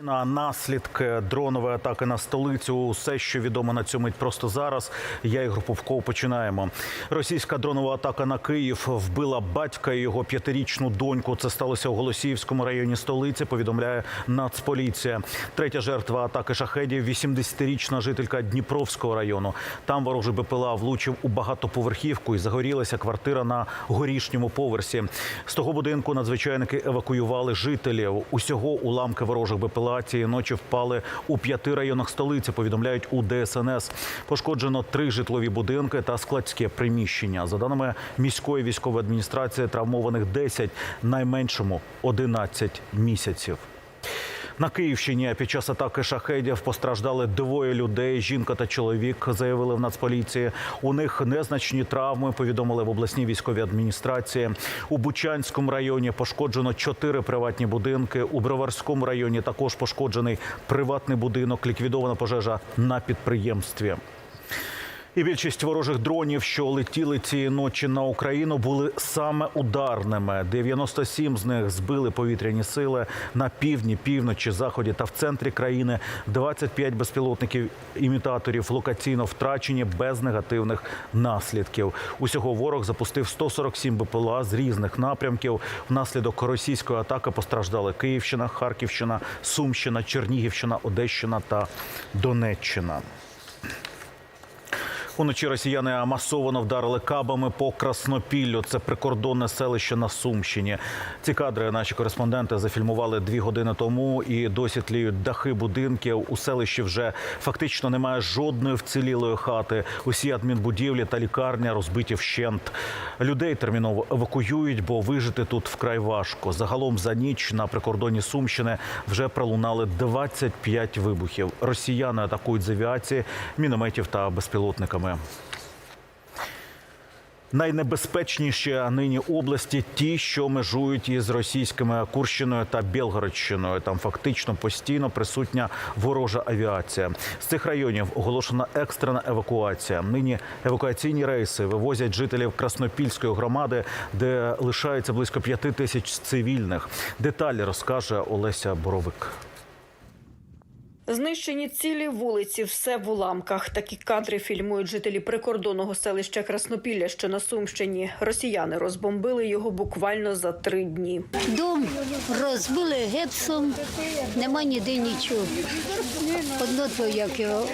На наслідки дронової атаки на столицю. Усе, що відомо на цю мить просто зараз. Я і Груповков починаємо. Російська дронова атака на Київ вбила батька і його п'ятирічну доньку. Це сталося у Голосіївському районі столиці. Повідомляє Нацполіція. Третя жертва атаки шахедів – 80-річна жителька Дніпровського району. Там ворожий БПЛА влучив у багатоповерхівку і загорілася квартира на горішньому поверсі. З того будинку надзвичайники евакуювали жителів. Усього уламки ворожих БПЛА цієї ночі впали у п'яти районах столиці. Повідомляють у ДСНС. Пошкоджено три житлові будинки та складське приміщення. За даними міської військової адміністрації, травмованих 10, найменшому 11 місяців. На Київщині під час атаки шахедів постраждали двоє людей. Жінка та чоловік заявили в Нацполіції. У них незначні травми. Повідомили в обласній військовій адміністрації. У Бучанському районі пошкоджено чотири приватні будинки. У Броварському районі також пошкоджений приватний будинок. Ліквідована пожежа на підприємстві. І більшість ворожих дронів, що летіли цієї ночі на Україну, були саме ударними. 97 з них збили повітряні сили на півдні, півночі, заході та в центрі країни. 25 безпілотників імітаторів локаційно втрачені без негативних наслідків. Усього ворог запустив 147 БПЛА з різних напрямків. Внаслідок російської атаки постраждали Київщина, Харківщина, Сумщина, Чернігівщина, Одещина та Донеччина. Уночі росіяни масово вдарили кабами по Краснопіллю. Це прикордонне селище на Сумщині. Ці кадри наші кореспонденти зафільмували дві години тому і досі тліють дахи будинків. У селищі вже фактично немає жодної вцілілої хати. Усі адмінбудівлі та лікарня розбиті вщент. Людей терміново евакуюють, бо вижити тут вкрай важко. Загалом за ніч на прикордоні Сумщини вже пролунали 25 вибухів. Росіяни атакують з авіації, мінометів та безпілотниками. Найнебезпечніші нині області ті, що межують із російськими Курщиною та Білгородщиною. Там фактично постійно присутня ворожа авіація. З цих районів оголошена екстрена евакуація. Нині евакуаційні рейси вивозять жителів Краснопільської громади, де лишається близько п'яти тисяч цивільних. Деталі розкаже Олеся Боровик. Знищені цілі вулиці, все в уламках. Такі кадри фільмують жителі прикордонного селища Краснопілля, що на Сумщині. Росіяни розбомбили його буквально за три дні. Дом розбили гепсом, нема ніде нічого. Одно то як його.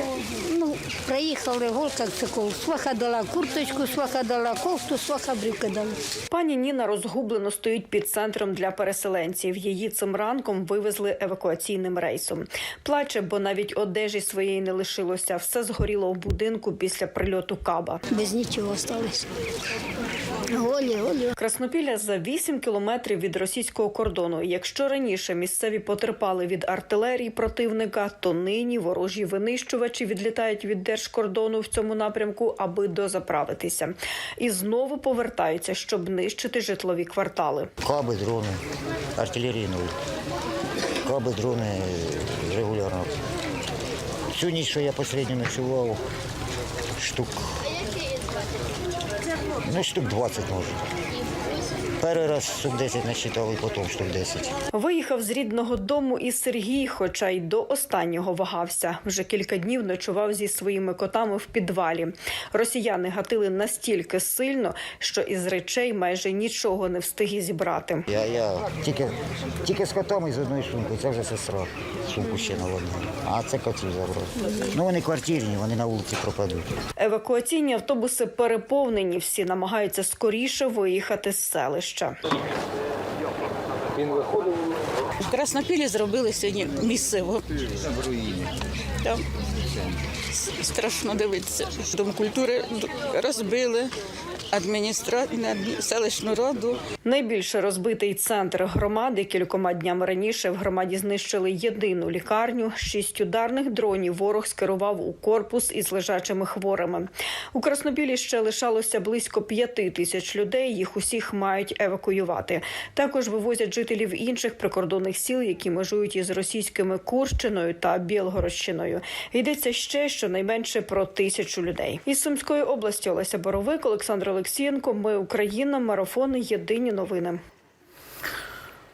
Ну, приїхали голка цикл. Сваха дала курточку, сваха дала кофту, сваха брюки дала. Пані Ніна розгублено стоїть під центром для переселенців. Її цим ранком вивезли евакуаційним рейсом. Плаче, бо навіть одежі своєї не лишилося. Все згоріло в будинку після прильоту каба. Без нічого сталося. Голі, голі. Краснопілля за 8 кілометрів від російського кордону. Якщо раніше місцеві потерпали від артилерії противника, то нині ворожі винищувачі відлітають від держкордону в цьому напрямку, аби дозаправитися, і знову повертаються, щоб нищити житлові квартали. Каби, дрони, артилерійну. Каби, дрони регулярно. Цю ніч, що я останню ночував, штук. Ну, штук 20 може. Перший раз штук 10 насчитав і потім штук 10. Виїхав з рідного дому і Сергій, хоча й до останнього вагався. Вже кілька днів ночував зі своїми котами в підвалі. Росіяни гатили настільки сильно, що із речей майже нічого не встиг зібрати. Я, я тільки, тільки з котами і з одною сумкою, це вже сестра. Сумку ще на одну. А це котів забрав. Ну вони квартирні, вони на вулиці пропадуть. Евакуаційні автобуси переповнені. Всі намагаються скоріше виїхати з gościa селища. В Краснопілі зробили сьогодні місцево. Там с- страшно дивитися. Дом культури розбили, адміністрацію, селищну раду. Найбільше розбитий центр громади кількома днями раніше в громаді знищили єдину лікарню. Шість ударних дронів ворог скерував у корпус із лежачими хворими. У Краснопілі ще лишалося близько п'яти тисяч людей. Їх усіх мають евакуювати. Також вивозять жителів інших прикордонних сіл, які межують із російськими Курщиною та Білгородщиною. Йдеться ще щонайменше про тисячу людей. Із Сумської області Олеся Боровик, Олександр Олексієнко. Ми Україна. Марафон. Єдині новини.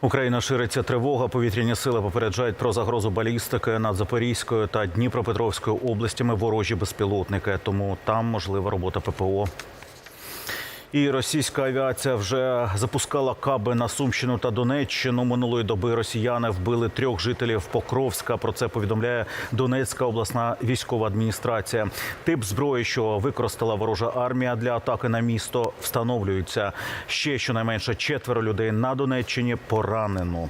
Україна шириться тривога. Повітряні сили попереджають про загрозу балістики над Запорізькою та Дніпропетровською областями ворожі безпілотники. Тому там можлива робота ППО. І російська авіація вже запускала каби на Сумщину та Донеччину. Минулої доби росіяни вбили трьох жителів Покровська. Про це повідомляє Донецька обласна військова адміністрація. Тип зброї, що використала ворожа армія для атаки на місто, встановлюється. Ще щонайменше четверо людей на Донеччині поранено.